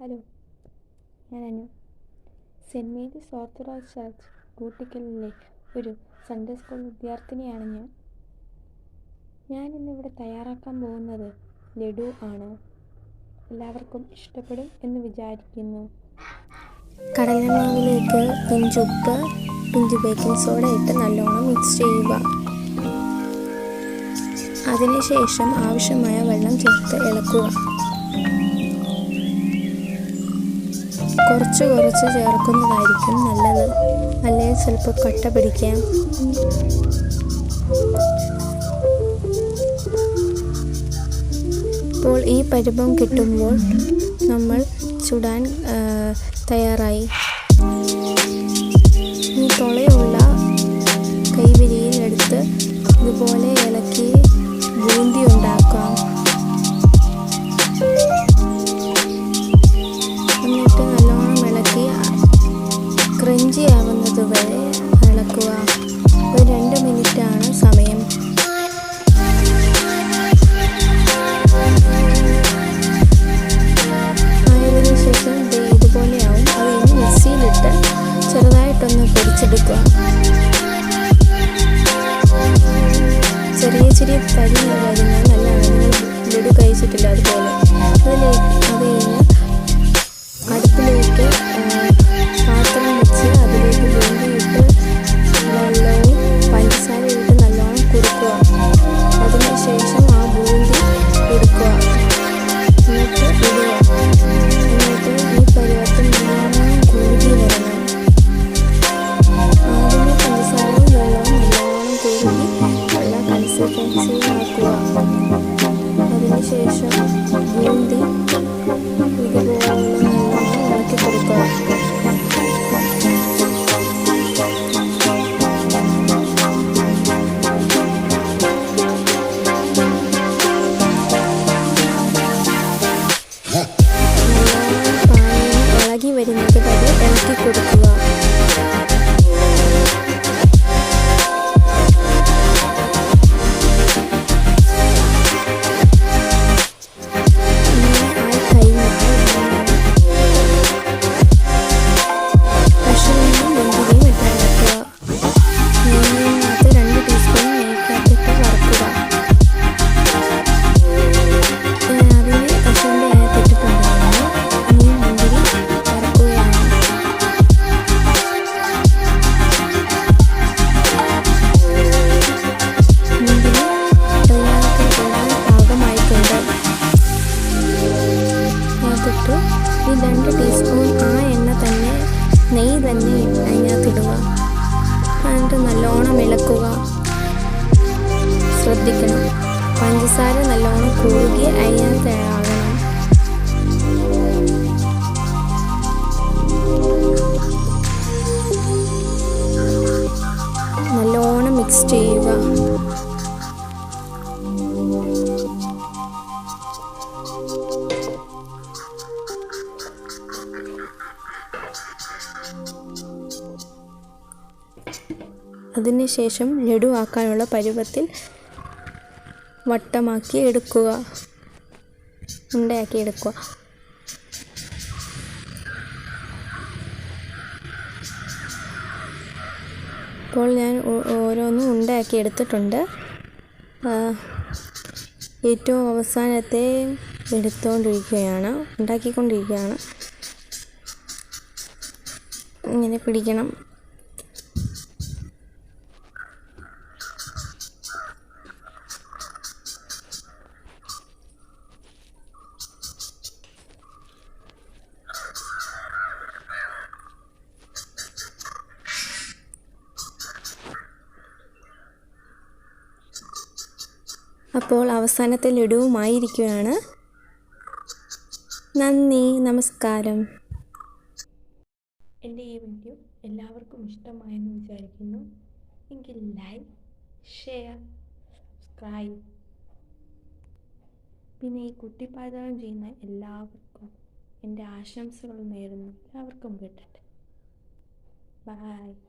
Hello ഞാൻ Anu. Saint Mary's orthodox church കൂട്ടിക്കലിലെ ഒരു Sunday school വിദ്യാർത്ഥിനിയാണ് ഞാൻ. ഞാൻ ഇന്നിവിടെ തയ്യാറാക്കാൻ പോകുന്നത് ലഡു ആണ്. എല്ലാവർക്കും ഇഷ്ടപ്പെടും എന്ന് വിചാരിക്കുന്നു. കടലമാവിലേക്ക് പിഞ്ചുപ്പ് പിഞ്ച് ബേക്കിംഗ് സോഡ ഇട്ട് നല്ലോണം മിക്സ് ചെയ്യുക. അതിനുശേഷം ആവശ്യമായ വെള്ളം ചേർത്ത് ഇളക്കുക. കുറച്ച് കുറച്ച് ചേർക്കുന്നതായിരിക്കും നല്ലത്. അല്ലെങ്കിൽ ചിലപ്പോൾ കട്ട പിടിക്കാം ഇപ്പോൾ ഈ പരുവം കിട്ടുമ്പോൾ നമ്മൾ ചുടാൻ തയ്യാറായി. ഈ തുളയുള്ള കൈവിരിയിൽ എടുത്ത് ഇതുപോലെ ഇളക്കി ബൂന്തി ക്രഞ്ചി ആവുന്നത് വരെ ഇളക്കുക ഒരു രണ്ട് മിനിറ്റാണ് സമയം. ആയതിനു ശേഷം ഇതുപോലെയാവും. അത് ഇനി മിക്സിയിലിട്ട് ചെറുതായിട്ടൊന്ന് പൊരിച്ചെടുക്കുക ചെറിയ ചെറിയ തരി നല്ലതാണ് ലഡു കഴിച്ചിട്ടില്ല അതുപോലെ. അതിലേക്ക് അത് കഴിഞ്ഞ് അടുപ്പിലേക്ക് വരുന്നത് വരെ ഇളക്കി കൊടുക്കുക. നല്ലോണം ഇളക്കുക. ശ്രദ്ധിക്കണം. പഞ്ചസാര നല്ലോണം കൂകി തയ്യാറാകണം. നല്ലോണം മിക്സ് ചെയ്യുക. അതിനുശേഷം ലഡു ആക്കാനുള്ള പരുവത്തിൽ വട്ടമാക്കി എടുക്കുക. ഉണ്ടയാക്കി എടുക്കുക. ഇപ്പോൾ ഞാൻ ഓരോന്നും ഉണ്ടയാക്കി എടുത്തിട്ടുണ്ട്. ഏറ്റവും അവസാനത്തെ എടുത്തുകൊണ്ടിരിക്കുകയാണ് ഉണ്ടാക്കിക്കൊണ്ടിരിക്കുകയാണ്. ഇങ്ങനെ പിടിക്കണം. അപ്പോൾ അവസാനത്തെ ലഡുവുമായിരിക്കുകയാണ്. നന്ദി നമസ്കാരം. എന്റെ ഈ വീഡിയോ എല്ലാവർക്കും ഇഷ്ടമായെന്ന് വിചാരിക്കുന്നു. എങ്കിൽ ലൈക്ക് ഷെയർ സബ്സ്ക്രൈബ്. പിന്നെ ഈ കുട്ടിപ്പാചകം ചെയ്യുന്ന എല്ലാവർക്കും എന്റെ ആശംസകൾ നേരുന്നു. എല്ലാവർക്കും കിട്ടട്ടെ ബൈ.